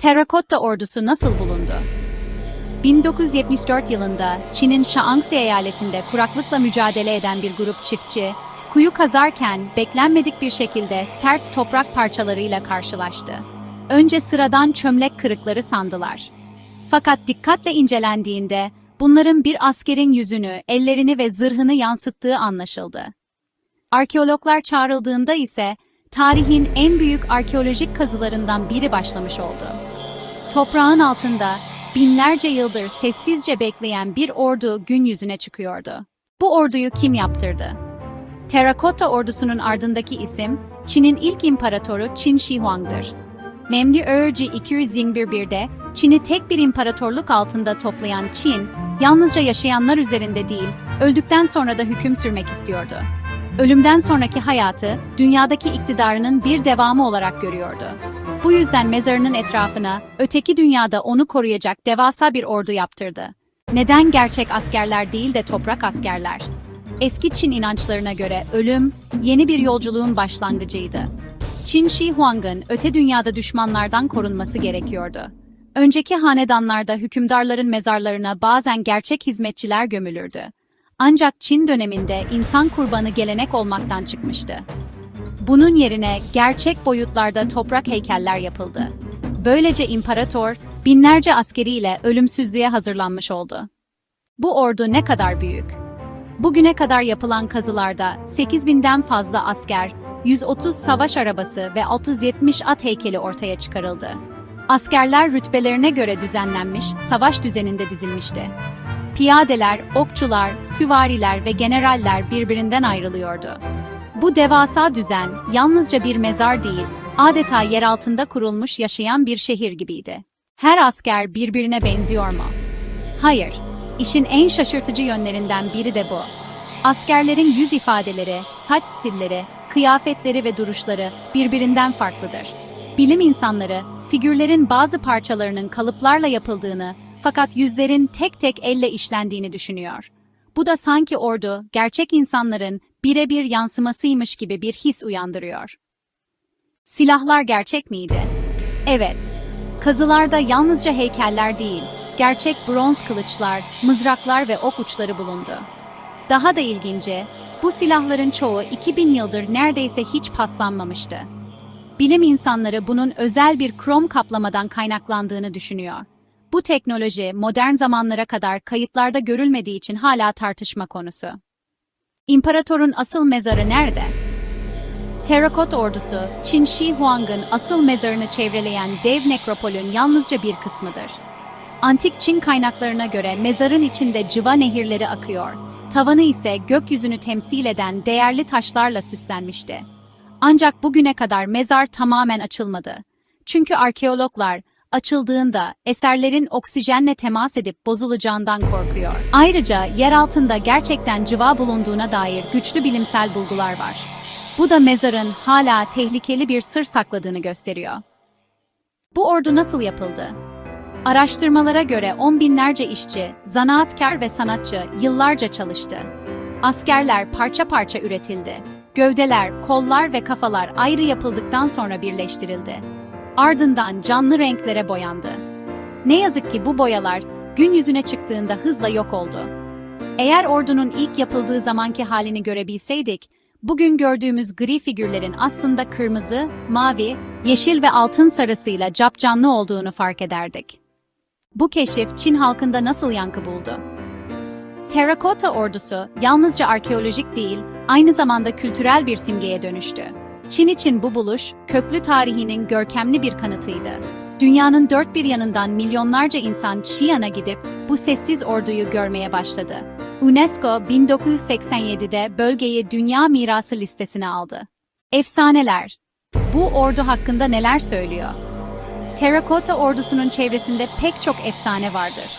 Terrakotta ordusu nasıl bulundu? 1974 yılında Çin'in Shaanxi eyaletinde kuraklıkla mücadele eden bir grup çiftçi, kuyu kazarken beklenmedik bir şekilde sert toprak parçalarıyla karşılaştı. Önce sıradan çömlek kırıkları sandılar. Fakat dikkatle incelendiğinde bunların bir askerin yüzünü, ellerini ve zırhını yansıttığı anlaşıldı. Arkeologlar çağrıldığında ise tarihin en büyük arkeolojik kazılarından biri başlamış oldu. Toprağın altında binlerce yıldır sessizce bekleyen bir ordu gün yüzüne çıkıyordu. Bu orduyu kim yaptırdı? Terrakotta ordusunun ardındaki isim Çin'in ilk imparatoru Qin Shi Huang'dır. Memli Örci 221'de Çin'i tek bir imparatorluk altında toplayan Çin, yalnızca yaşayanlar üzerinde değil, öldükten sonra da hüküm sürmek istiyordu. Ölümden sonraki hayatı, dünyadaki iktidarının bir devamı olarak görüyordu. Bu yüzden mezarının etrafına, öteki dünyada onu koruyacak devasa bir ordu yaptırdı. Neden gerçek askerler değil de toprak askerler? Eski Çin inançlarına göre ölüm, yeni bir yolculuğun başlangıcıydı. Qin Shi Huang'ın öte dünyada düşmanlardan korunması gerekiyordu. Önceki hanedanlarda hükümdarların mezarlarına bazen gerçek hizmetçiler gömülürdü. Ancak Çin döneminde insan kurbanı gelenek olmaktan çıkmıştı. Bunun yerine gerçek boyutlarda toprak heykeller yapıldı. Böylece imparator binlerce askeriyle ölümsüzlüğe hazırlanmış oldu. Bu ordu ne kadar büyük? Bugüne kadar yapılan kazılarda 8000'den fazla asker, 130 savaş arabası ve 670 at heykeli ortaya çıkarıldı. Askerler rütbelerine göre düzenlenmiş, savaş düzeninde dizilmişti. Piyadeler, okçular, süvariler ve generaller birbirinden ayrılıyordu. Bu devasa düzen yalnızca bir mezar değil, adeta yer altında kurulmuş yaşayan bir şehir gibiydi. Her asker birbirine benziyor mu? Hayır. İşin en şaşırtıcı yönlerinden biri de bu. Askerlerin yüz ifadeleri, saç stilleri, kıyafetleri ve duruşları birbirinden farklıdır. Bilim insanları, figürlerin bazı parçalarının kalıplarla yapıldığını fakat yüzlerin tek tek elle işlendiğini düşünüyor. Bu da sanki ordu, gerçek insanların birebir yansımasıymış gibi bir his uyandırıyor. Silahlar gerçek miydi? Evet. Kazılarda yalnızca heykeller değil, gerçek bronz kılıçlar, mızraklar ve ok uçları bulundu. Daha da ilginci, bu silahların çoğu 2000 yıldır neredeyse hiç paslanmamıştı. Bilim insanları bunun özel bir krom kaplamadan kaynaklandığını düşünüyor. Bu teknoloji modern zamanlara kadar kayıtlarda görülmediği için hala tartışma konusu. İmparatorun asıl mezarı nerede? Terrakot ordusu, Qin Shi Huang'ın asıl mezarını çevreleyen dev nekropolün yalnızca bir kısmıdır. Antik Çin kaynaklarına göre mezarın içinde cıva nehirleri akıyor. Tavanı ise gökyüzünü temsil eden değerli taşlarla süslenmişti. Ancak bugüne kadar mezar tamamen açılmadı. Çünkü arkeologlar açıldığında eserlerin oksijenle temas edip bozulacağından korkuyor. Ayrıca yer altında gerçekten cıva bulunduğuna dair güçlü bilimsel bulgular var. Bu da mezarın hala tehlikeli bir sır sakladığını gösteriyor. Bu ordu nasıl yapıldı? Araştırmalara göre on binlerce işçi, zanaatkar ve sanatçı yıllarca çalıştı. Askerler parça parça üretildi. Gövdeler, kollar ve kafalar ayrı yapıldıktan sonra birleştirildi. Ardından canlı renklere boyandı. Ne yazık ki bu boyalar gün yüzüne çıktığında hızla yok oldu. Eğer ordunun ilk yapıldığı zamanki halini görebilseydik, bugün gördüğümüz gri figürlerin aslında kırmızı, mavi, yeşil ve altın sarısıyla capcanlı olduğunu fark ederdik. Bu keşif Çin halkında nasıl yankı buldu? Terrakotta ordusu yalnızca arkeolojik değil, aynı zamanda kültürel bir simgeye dönüştü. Çin için bu buluş, köklü tarihinin görkemli bir kanıtıydı. Dünyanın dört bir yanından milyonlarca insan Xi'an'a gidip bu sessiz orduyu görmeye başladı. UNESCO 1987'de bölgeyi Dünya Mirası listesine aldı. Efsaneler. Bu ordu hakkında neler söylüyor? Terrakotta ordusunun çevresinde pek çok efsane vardır.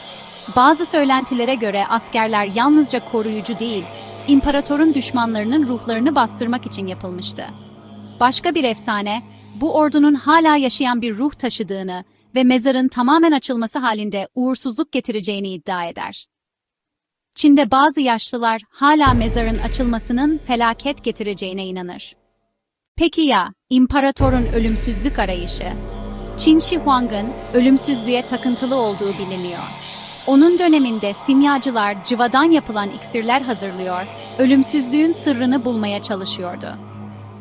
Bazı söylentilere göre askerler yalnızca koruyucu değil, imparatorun düşmanlarının ruhlarını bastırmak için yapılmıştı. Başka bir efsane, bu ordunun hala yaşayan bir ruh taşıdığını ve mezarın tamamen açılması halinde uğursuzluk getireceğini iddia eder. Çin'de bazı yaşlılar hala mezarın açılmasının felaket getireceğine inanır. Peki ya, imparatorun ölümsüzlük arayışı? Qin Shi Huang'ın ölümsüzlüğe takıntılı olduğu biliniyor. Onun döneminde simyacılar cıvadan yapılan iksirler hazırlıyor, ölümsüzlüğün sırrını bulmaya çalışıyordu.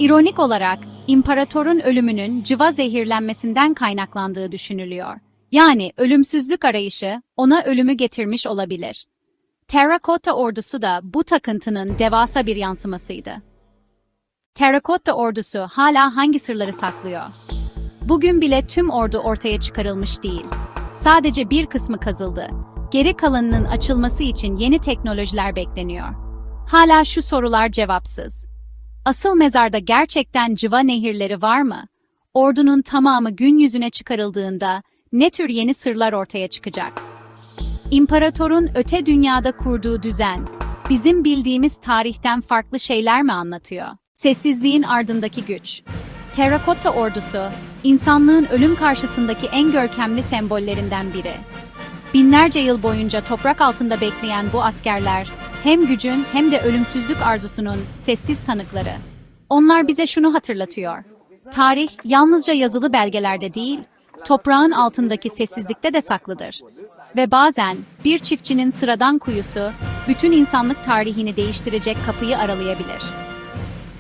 İronik olarak imparatorun ölümünün cıva zehirlenmesinden kaynaklandığı düşünülüyor. Yani ölümsüzlük arayışı ona ölümü getirmiş olabilir. Terrakotta ordusu da bu takıntının devasa bir yansımasıydı. Terrakotta ordusu hala hangi sırları saklıyor? Bugün bile tüm ordu ortaya çıkarılmış değil. Sadece bir kısmı kazıldı. Geri kalanının açılması için yeni teknolojiler bekleniyor. Hala şu sorular cevapsız. Asıl mezarda gerçekten cıva nehirleri var mı? Ordunun tamamı gün yüzüne çıkarıldığında ne tür yeni sırlar ortaya çıkacak? İmparatorun öte dünyada kurduğu düzen, bizim bildiğimiz tarihten farklı şeyler mi anlatıyor? Sessizliğin ardındaki güç. Terrakotta ordusu, insanlığın ölüm karşısındaki en görkemli sembollerinden biri. Binlerce yıl boyunca toprak altında bekleyen bu askerler, hem gücün hem de ölümsüzlük arzusunun sessiz tanıkları. Onlar bize şunu hatırlatıyor. Tarih yalnızca yazılı belgelerde değil, toprağın altındaki sessizlikte de saklıdır. Ve bazen bir çiftçinin sıradan kuyusu, bütün insanlık tarihini değiştirecek kapıyı aralayabilir.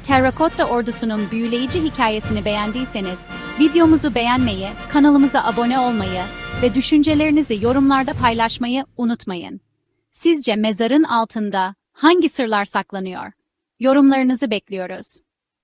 Terrakotta ordusunun büyüleyici hikayesini beğendiyseniz, videomuzu beğenmeyi, kanalımıza abone olmayı ve düşüncelerinizi yorumlarda paylaşmayı unutmayın. Sizce mezarın altında hangi sırlar saklanıyor? Yorumlarınızı bekliyoruz.